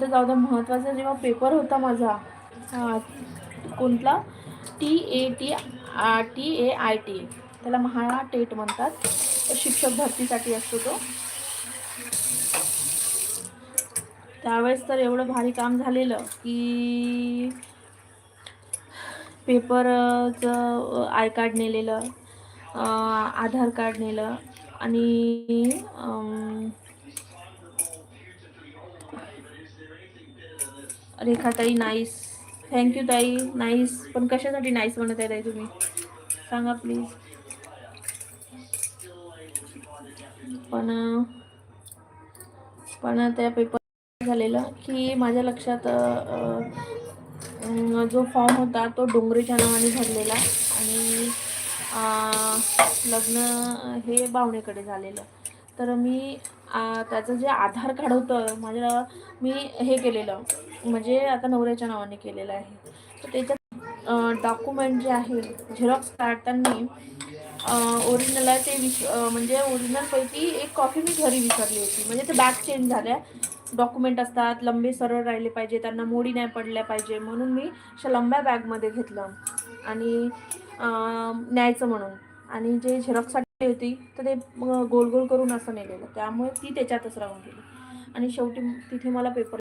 तर जाऊ द्या महत्त्वाचा जेव्हा पेपर होता माझा कोणता T A T T A I T त्याला महाळा टेट म्हणतात. शिक्षक भरतीसाठी असतो तो. त्यावेळेस तर एवढं भारी काम झालेलं की पेपरचं आय कार्ड नेलेलं आधार कार्ड नेलं आणि रेखा रेखाताई नाईस थँक्यू ताई. नाईस पण कशासाठी नाईस म्हणत आहे ताई तुम्ही? सांगा प्लीज पण पण त्या पेपर झालेलं की माझ्या लक्षात जो फॉर्म होता तो डोंगरेच्या नावाने भरलेला आणि लग्न हे बावणेकडे झालेलं. तर मी त्याचं जे आधार कार्ड होतं माझ्या मी हे केलेलं. म्हणजे आता नवऱ्याच्या नावाने केलेलं आहे. तर त्याच्यात डॉक्युमेंट जे आहे झेरॉक्स काढताना ओरिजिनल आहे ते विस म्हणजे ओरिजिनलपैकी एक कॉपी मी घरी विसरली होती. म्हणजे ते बॅग चेंज झाल्या. डॉक्युमेंट असतात लंबे सरळ राहिले पाहिजे त्यांना मोडी नाही पडल्या पाहिजे म्हणून मी अशा लंब्या बॅगमध्ये घेतलं. आणि न्यायचं म्हणून. आणि जे झेरॉक्ससाठी होती तर ते गोल गोल करून असं नेलेलं. त्यामुळे ती त्याच्यातच राहून गेली. आणि शेवटी तिथे मला पेपर